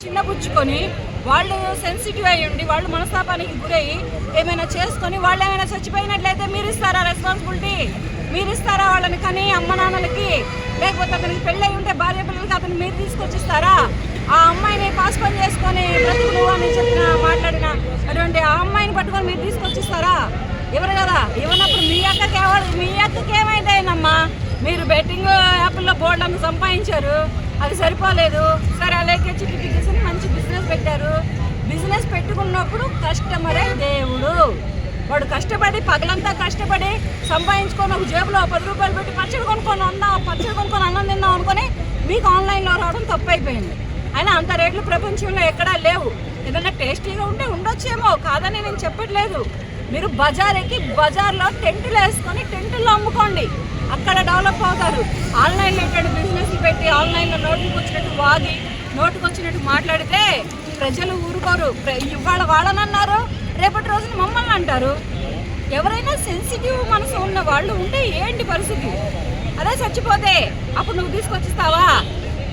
చిన్నపుచ్చుకొని వాళ్ళు సెన్సిటివ్ అయ్యి ఉండి వాళ్ళు మనస్తాపానికి గురయ్యి ఏమైనా చేసుకొని వాళ్ళు ఏమైనా చచ్చిపోయినట్లయితే మీరు ఇస్తారా రెస్పాన్సిబిలిటీ మీరు ఇస్తారా వాళ్ళని? కానీ అమ్మ నాన్నలకి లేకపోతే అతనికి పెళ్ళై ఉంటే భార్య పిల్లలకి అతను మీరు తీసుకొచ్చిస్తారా? ఆ అమ్మాయిని పాస్ చేసుకొని బ్రతుకులు అని చెప్పిన మాట్లాడిన అటువంటి ఆ అమ్మాయిని పట్టుకొని మీరు తీసుకొచ్చిస్తారా? ఎవరు కదా? ఇవ్వనప్పుడు మీ అక్కకి ఎవరు? మీ అక్కకి ఏమైందమ్మా మీరు బెట్టింగ్ యాప్లో బోర్డులను సంపాదించారు అది సరిపోలేదు. సరే అలాగే చిట్టి తీసుకుని మంచి బిజినెస్ పెట్టారు. బిజినెస్ పెట్టుకున్నప్పుడు కస్టమరే దేవుడు. వాడు కష్టపడి పగలంతా కష్టపడి సంపాదించుకొని ఒక జేబులో పది రూపాయలు పెట్టి పచ్చడి కొనుక్కొని ఉందాం పచ్చడి కొనుక్కొని అన్నం తిందాం అనుకొని మీకు ఆన్లైన్లో రావడం తప్పు అయిపోయింది అయినా అంత రేట్లు ప్రపంచంలో ఎక్కడా లేవు. ఏదైనా టేస్టీగా ఉంటే ఉండొచ్చేమో కాదని నేను చెప్పట్లేదు. మీరు బజార్ ఎక్కి బజార్లో టెంటులు వేసుకొని టెంటుల్లో అమ్ముకోండి. అక్కడ డెవలప్ అవుతారు. ఆన్లైన్లో ఇటువంటి బిజినెస్ పెట్టి ఆన్లైన్లో నోటుకు వచ్చినట్టు వాగి నోటుకు వచ్చినట్టు మాట్లాడితే ప్రజలు ఊరుకోరు. ప్ర- ఇవాళ వాళ్ళనన్నారు రేపటి రోజున మమ్మల్ని అంటారు. ఎవరైనా సెన్సిటివ్ మనసు ఉన్న వాళ్ళు ఉంటే ఏంటి పరిస్థితి? అదే చచ్చిపోతే అప్పుడు నువ్వు తీసుకొచ్చిస్తావా?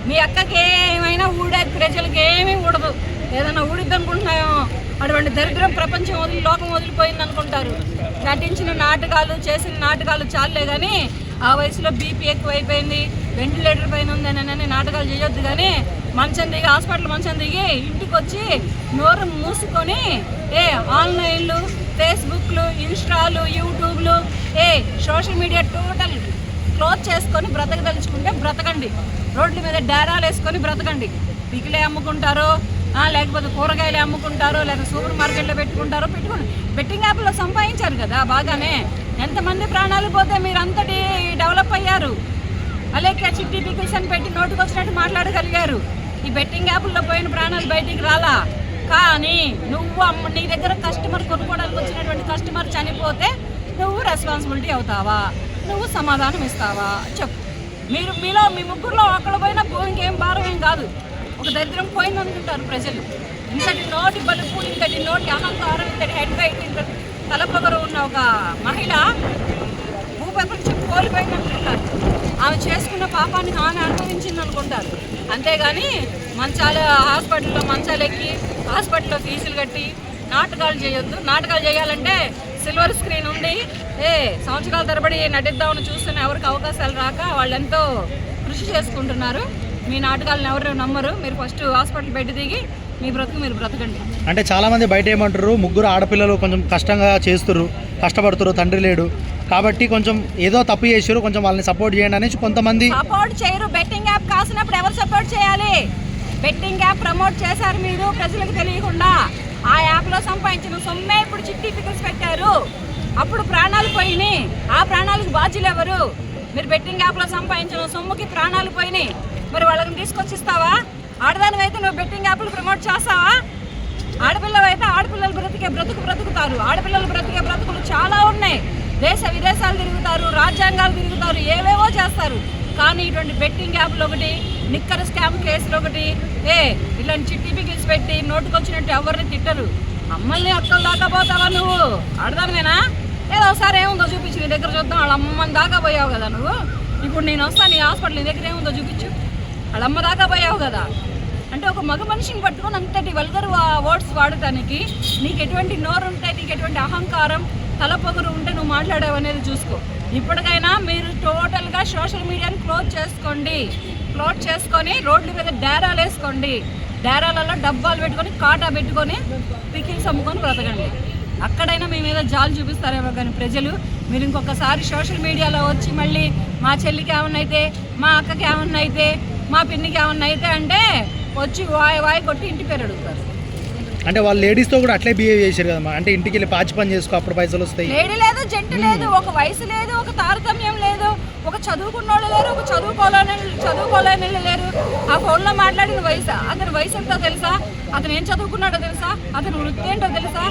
మీ అక్కకి ఏమైనా ఊడే ప్రజలకి ఏమీ ఊడదు. ఏదైనా ఊడిద్దనుకుంటున్నాయో అటువంటి దరిద్రం ప్రపంచం వదిలి లోకం వదిలిపోయింది అనుకుంటారు నటించిన నాటకాలు చేసిన నాటకాలు చాలే కానీ ఆ వయసులో బీపీ ఎక్కువైపోయింది వెంటిలేటర్ పైన ఉందని నాటకాలు చేయొద్దు కానీ మంచం దిగి హాస్పిటల్ మంచం దిగి ఇంటికి వచ్చి నోరు మూసుకొని ఏ ఆన్లైన్లు ఫేస్బుక్లు ఇన్స్టాలు యూట్యూబ్లు ఏ సోషల్ మీడియా టోటల్ క్లోజ్ చేసుకొని బ్రతకదలుచుకుంటే బ్రతకండి. రోడ్ల మీద డేరాలు వేసుకొని బ్రతకండి. పికిలే అమ్ముకుంటారో లేకపోతే కూరగాయలు అమ్ముకుంటారో లేదా సూపర్ మార్కెట్లో పెట్టుకుంటారో పెట్టుకుని బెట్టింగ్ యాప్లో సంపాదించారు కదా బాగానే. ఎంతమంది ప్రాణాలు పోతే మీరంతటి డెవలప్ అయ్యారు? అలాగే చిట్టి పికిల్స్ అని పెట్టి నోటుకు వచ్చినట్టు మాట్లాడగలిగారు. ఈ బెట్టింగ్ యాప్ల్లో పోయిన ప్రాణాలు బయటికి రాలా? కానీ నువ్వు అమ్మ నీ దగ్గర కస్టమర్ కొనుక్కోవడానికి వచ్చినటువంటి కస్టమర్ చనిపోతే నువ్వు రెస్పాన్సిబిలిటీ అవుతావా? నువ్వు సమాధానం ఇస్తావా? చెప్పు. మీరు మీలో మీ ముగ్గురులో ఒకళ్ళు పోయినా భూమికి భారం ఏం కాదు. ఒక దరిద్రం పోయిందనుకుంటారు ప్రజలు. ఇంతటి నోటి బలుపు ఇంతటి నోటి అహంకారం ఇంతటి హెడ్ వైట్ ఇంతటి తలపొగరు ఉన్న ఒక మహిళ భూప్రపంచం కోల్పోయింది అనుకుంటారు ఆమె చేసుకున్న పాపాన్ని ఆమె అనుభవించింది అనుకుంటారు. అంతేగాని మంచాల హాస్పిటల్లో మంచాలు ఎక్కి హాస్పిటల్లో ఫీజులు కట్టి నాటకాలు చేయొద్దు. నాటకాలు చేయాలంటే సిల్వర్ స్క్రీన్ ఉండి ఏ సంవత్సరాల తరబడి నటిద్దామని చూస్తున్న ఎవరికి అవకాశాలు రాక వాళ్ళు ఎంతో కృషి చేసుకుంటున్నారు. మీ నాటకాలను ఎవరు నమ్మరు. మీరు ఫస్ట్ హాస్పిటల్ బెడ్ దిగి మీ బ్రతుకు మీరు బ్రతకండి. అంటే చాలామంది బయట ఏమంటారు ముగ్గురు ఆడపిల్లలు కొంచెం కష్టంగా చేస్తుర్రు కష్టపడుతురు తండ్రి లేడు. కాబట్టి కొంచెం ఏదో తప్పు చేసారు కొంచెం వాళ్ళని సపోర్ట్ చేయండి అనేసి కొంతమంది సపోర్ట్ చేయరు. బెట్టింగ్ యాప్ కాసినప్పుడు ఎవరు సపోర్ట్ చేయాలి? బెట్టింగ్ యాప్ ప్రమోట్ చేశారు మీరు ప్రజలకు తెలియకుండా. ఆ యాప్లో సంపాదించిన సొమ్మే ఇప్పుడు చిట్టి పికిల్స్ పెట్టారు. అప్పుడు ప్రాణాలు పోయినాయి. ఆ ప్రాణాలకు బాధ్యులు ఎవరు? మీరు బెట్టింగ్ యాప్లో సంపాదించిన సొమ్ముకి ప్రాణాలు పోయినాయి. మరి వాళ్ళని తీసుకొచ్చి ఇస్తావా ఆడదానికి అయితే నువ్వు బెట్టింగ్ యాప్లు ప్రమోట్ చేస్తావా? ఆడపిల్లలు అయితే ఆడపిల్లలు బ్రతికే బ్రతుకు బ్రతుకుతారు. ఆడపిల్లలు బ్రతికే బ్రతుకులు చాలా ఉన్నాయి. దేశ విదేశాలు తిరుగుతారు రాజ్యాంగాలు తిరుగుతారు ఏవేవో చేస్తారు. కానీ ఇటువంటి బెట్టింగ్ యాప్లు ఒకటి నిక్కర్ స్కామ్ కేసులు ఒకటి ఏ ఇలాంటి చిట్టి పికిల్స్ పెట్టి నోటుకొచ్చినట్టు ఎవరిని తిట్టరు. అమ్మల్ని అక్కలు దాకా పోతావా నువ్వు? అడదానివేనా ఏదో ఒకసారి ఏముందో చూపించు నీ దగ్గర చూద్దాం. వాళ్ళ అమ్మని దాకా పోయావు కదా నువ్వు? ఇప్పుడు నేను వస్తాను నీ హాస్పిటల్ నీ దగ్గర ఏముందో చూపించు. వాళ్ళ అమ్మ దాకా పోయావు కదా? అంటే ఒక మగ మనిషిని పట్టుకొని అంతటి వల్గర్ వర్డ్స్ వాడటానికి నీకు ఎటువంటి నోరు ఉంటే నీకు ఎటువంటి అహంకారం తలపొగరు ఉంటే నువ్వు మాట్లాడావు అనేది చూసుకో. ఇప్పటికైనా మీరు టోటల్గా సోషల్ మీడియాని క్లోజ్ చేసుకోండి. క్లోజ్ చేసుకొని రోడ్ల మీద డేరాలు వేసుకోండి. డేరాలలో డబ్బాలు పెట్టుకొని కాటా పెట్టుకొని పికిల్స్ అమ్ముకొని బ్రతకండి. అక్కడైనా మీ మీద జాలు చూపిస్తారేమో కానీ ప్రజలు మీరు ఇంకొకసారి సోషల్ మీడియాలో వచ్చి మళ్ళీ మా చెల్లికి ఏమన్నా అయితే మా అక్కకి ఏమన్నా అయితే మా పిన్నికి ఏమన్నా అయితే అంటే వచ్చి వాయి వాయి కొట్టి ఇంటి పేరు అడుగుతారు. అంటే వాళ్ళ లేడీస్తో కూడా అట్లే బిహేవ్ చేశారు కదమ్మా అంటే ఇంటికి వెళ్ళి పాచి పని చేసుకో అప్పుడు పైసలు వస్తాయి. లేడీ లేదు జంట లేదు ఒక వయసు లేదు ఒక తారతమ్యం లేదు ఒక చదువుకున్న వాళ్ళు లేరు ఒక చదువుకోలేని చదువుకోలేని లేరు. ఆ ఫోన్లో మాట్లాడిన వయసు అతని వయసు ఎంతో తెలుసా? అతను ఏం చదువుకున్నాడో తెలుసా? అతని వృత్తి ఏంటో తెలుసా?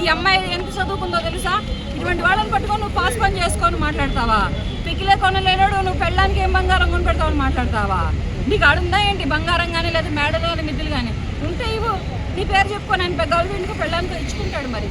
ఈ అమ్మాయి ఎంత చదువుకుందో తెలుసా? ఇటువంటి వాళ్ళని పట్టుకొని నువ్వు పాస్ పని చేసుకొని మాట్లాడతావా? పికిలే కొనలేనాడు నువ్వు పెళ్ళానికి ఏం బంగారం కొని పెడతావని మాట్లాడతావా? నీకు అడుందా ఏంటి? బంగారం కానీ లేదా మేడలు కానీ మిద్దులు కానీ ఉంటే ఇవ్వు. నీ పేరు చెప్పుకొని ఆయన గవర్నమెంట్కి పెళ్ళానికి ఇచ్చుకుంటాడు మరి.